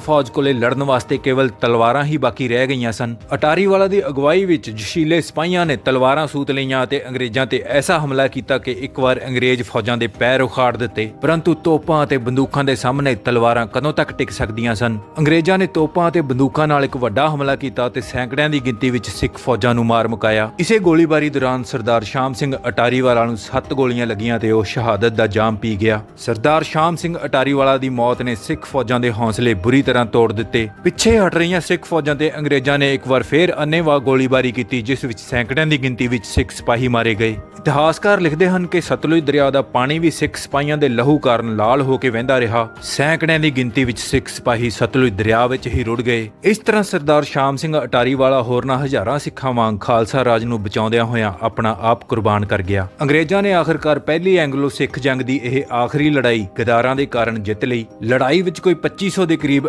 ਫੌਜ ਕੋਲੇ ਲੜਨ ਵਾਸਤੇ ਕੇਵਲ ਤਲਵਾਰਾਂ ਹੀ ਬਾਕੀ ਰਹਿ ਗਈਆਂ ਸਨ। ਅਟਾਰੀਵਾਲਾ ਦੀ ਅਗਵਾਈ ਵਿੱਚ ਜਸ਼ੀਲੇ ਸਿਪਾਹੀਆਂ ਨੇ ਤਲਵਾਰਾਂ ਸੂਤ ਲਈਆਂ ਅਤੇ ਅੰਗਰੇਜ਼ਾਂ ਤੇ ਐਸਾ ਹਮਲਾ ਕੀਤਾ ਕਿ ਇੱਕ ਵਾਰ ਅੰਗਰੇਜ਼ ਫੌਜਾਂ ਦੇ ਪੈਰ ਉਖਾੜ ਦਿੱਤੇ, ਪਰੰਤੂ ਤੋਪਾਂ ਅਤੇ ਬੰਦੂਕਾਂ ਦੇ ਸਾਹਮਣੇ ਤਲਵਾਰਾਂ ਕਦੋਂ ਤੱਕ ਟਿਕ ਸਕਦੀਆਂ ਸਨ? ਅੰਗਰੇਜ਼ਾਂ ਨੇ ਤੋਪਾਂ ਅਤੇ ਬੰਦੂਕਾਂ ਨਾਲ ਇੱਕ ਵੱਡਾ ਹਮਲਾ ਕੀਤਾ ਤੇ ਸੈਂਕੜਿਆਂ ਦੀ ਗਿਣਤੀ ਵਿੱਚ ਸਿੱਖ ਫੌਜਾਂ ਨੂੰ ਮਾਰ ਮੁਕਾਇਆ। ਇਸੇ ਗੋਲੀਬਾਰੀ ਦੌਰਾਨ ਸਰਦਾਰ ਸ਼ਾਮ ਸਿੰਘ ਅਟਾਰੀਵਾਲਾ ਨੂੰ 7 ਗੋਲੀਆਂ ਲੱਗੀਆਂ ਤੇ ਉਹ ਸ਼ਹਾਦਤ ਦਾ ਜਾਮ ਪੀ ਗਿਆ। ਸਰਦਾਰ ਸ਼ਾਮ ਸਿੰਘ ਅਟਾਰੀਵਾਲਾ ਦੀ ਮੌਤ ਨੇ ਸਿੱਖ ਫੌਜਾਂ ਦੇ ਹੌਸਲੇ ਬੁਰੀ ਤਰ੍ਹਾਂ ਤੋੜ ਦਿੱਤੇ। ਪਿੱਛੇ ਹਟ ਰਹੀਆਂ ਸਿੱਖ ਫੌਜਾਂ ਤੇ ਅੰਗਰੇਜ਼ਾਂ ਨੇ ਇੱਕ ਵਾਰ ਫੇਰ ਅੰਨੇਵਾਹ ਗੋਲੀਬਾਰੀ ਕੀਤੀ, ਜਿਸ ਵਿੱਚ ਸੈਂਕੜਿਆਂ ਦੀ ਗਿਣਤੀ ਵਿੱਚ ਸਿੱਖ ਸਿਪਾਹੀ ਮਾਰੇ ਗਏ। ਇਤਿਹਾਸਕਾਰ ਲਿਖਦੇ ਹਨ ਕਿ ਸਤਲੁਜ ਦਰਿਆ ਦਾ ਪਾਣੀ ਵੀ ਸਿੱਖ ਸਿਪਾਹੀਆਂ ਦੇ ਲਹੂ ਕਾਰਨ ਲਾਲ ਹੋ ਕੇ ਵਹਿੰਦਾ ਰਿਹਾ। ਸੈਂਕੜਿਆਂ ਦੀ ਗਿਣਤੀ ਵਿੱਚ ਸਿੱਖ ਸਿਪਾਹੀ ਸਤਲੁਜ ਦਰਿਆ ਵਿੱਚ ਹੀ ਰੁੜ ਗਏ। ਇਸ ਤਰ੍ਹਾਂ ਸਰਦਾਰ ਸ਼ਾਮ ਸਿੰਘ ਅਟਾਰੀ ਵਾਲਾ ਹੋਰਨਾਂ ਹਜ਼ਾਰਾਂ ਸਿੱਖਾਂ ਵਾਂਗ ਖਾਲਸਾ ਰਾਜ ਨੂੰ ਬਚਾਉਂਦਿਆਂ ਹੋਇਆਂ ਆਪਣਾ ਆਪ ਕੁਰਬਾਨ ਕਰ ਗਿਆ। ਅੰਗਰੇਜ਼ਾਂ ਨੇ ਆਖਰਕਾਰ ਪਹਿਲੀ ਐਂਗਲੋ ਸਿੱਖ ਜੰਗ ਦੀ ਇਹ ਆਖਰੀ ਲੜਾਈ ਗਦਾਰਾਂ ਦੇ ਕਾਰਨ ਜਿੱਤ ਲਈ। ਲੜਾਈ ਵਿੱਚ ਕੋਈ 2500 ਦੇ ਕਰੀਬ